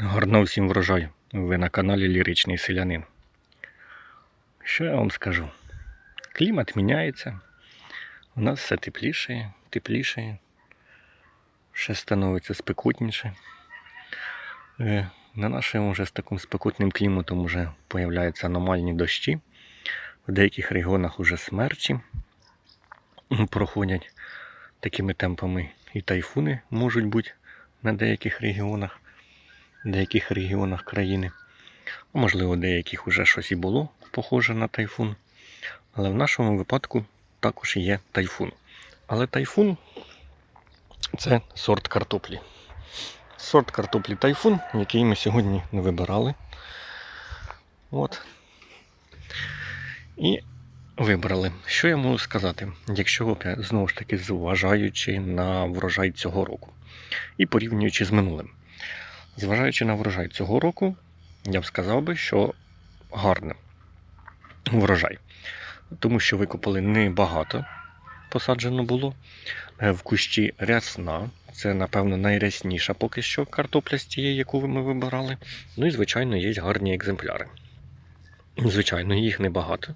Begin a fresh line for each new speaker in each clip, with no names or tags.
Гарно всім врожай. Ви на каналі Ліричний Селянин. Що я вам скажу? Клімат міняється. У нас все тепліше, тепліше. Ще становиться спекутніше. Е, На нашому вже з таким спекутним кліматом вже появляються аномальні дощі. В деяких регіонах вже смерчі проходять такими темпами і тайфуни можуть бути на деяких регіонах деяких регіонах країни. Можливо, деяких вже щось і було похоже на тайфун. Але в нашому випадку також є тайфун. Але тайфун це сорт картоплі. Сорт картоплі тайфун, який ми сьогодні не вибирали. От. І вибрали. Що я можу сказати, якщо знову ж таки зважаючи на врожай цього року і порівнюючи з минулим. Зважаючи на врожай цього року, я б сказав би, що гарний врожай. Тому що викопали небагато посаджено було. Е, В кущі рясна. Це, напевно, найрясніша поки що картопля з тієї, яку ми вибирали. Ну і, звичайно, є гарні екземпляри. Звичайно, їх небагато.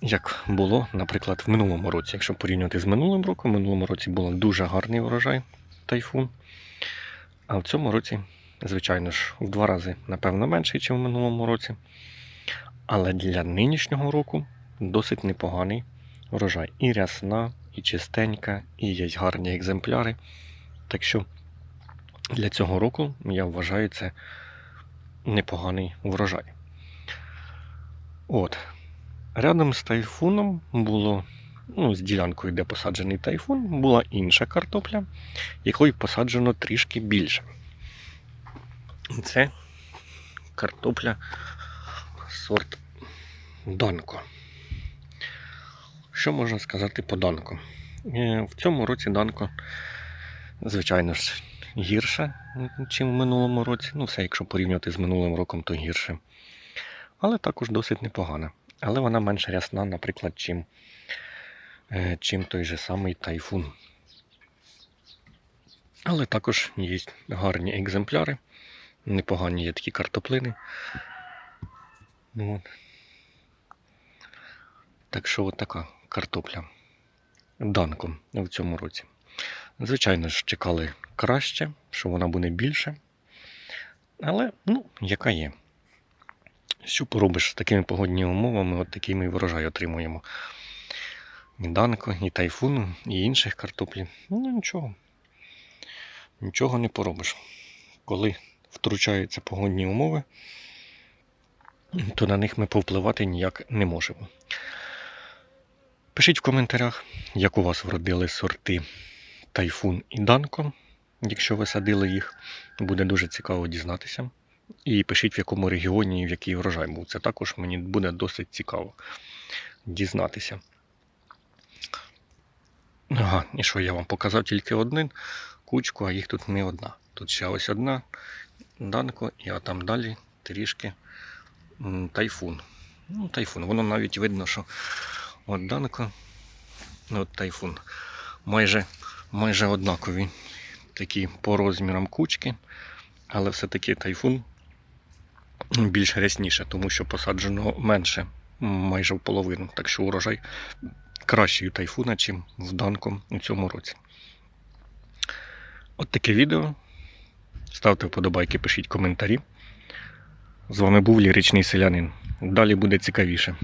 Як було, наприклад, в минулому році. Якщо порівнювати з минулим роком, в минулому році був дуже гарний врожай тайфун. А в цьому році, звичайно ж, в два рази, напевно, менший, ніж в минулому році. Але для нинішнього року досить непоганий врожай. І рясна, і чистенька, і є гарні екземпляри. Так що для цього року я вважаю це непоганий врожай. От. Рядом з тайфуном було, ну, з ділянкою, де посаджений тайфун, була інша картопля, якої посаджено трішки більше. Це картопля сорт Данко. Що можна сказати по Данко? Е, В цьому році Данко, звичайно ж, гірше, ніж в минулому році. Ну, все, якщо порівнювати з минулим роком, то гірше. Але також досить непогана. Але вона менш рясна, наприклад, чим, чим той же самий тайфун. Але також є гарні екземпляри. Непогані є такі картоплини. От. Так що от така картопля. Данком в цьому році. Звичайно ж, чекали краще, що вона буде більше. Але, ну, яка є. Що поробиш з такими погодніми умовами, от такий ми врожай отримуємо. І данко, і тайфуну, і інших картоплі. Ну нічого. Нічого не поробиш. Коли втручаються погодні умови, то на них ми повпливати ніяк не можемо. Пишіть в коментарях, як у вас вродили сорти тайфун і данко. Якщо ви садили їх, буде дуже цікаво дізнатися. І пишіть, в якому регіоні і в який врожай був. Це також мені буде досить цікаво дізнатися. Ага, і що я вам показав тільки один кучку, а їх тут не одна. Тут ще ось одна данко, і а там далі трішки тайфун. Ну, тайфун. Воно навіть видно, що от данко, от тайфун. Майже, майже однакові такі по розмірам кучки, але все-таки тайфун більш рясніше, тому що посаджено менше, майже в половину. Так що урожай кращий у тайфуна, чим в данком у цьому році. От таке відео. Ставте вподобайки, пишіть коментарі. З вами був Ліричний Селянин. Далі буде цікавіше.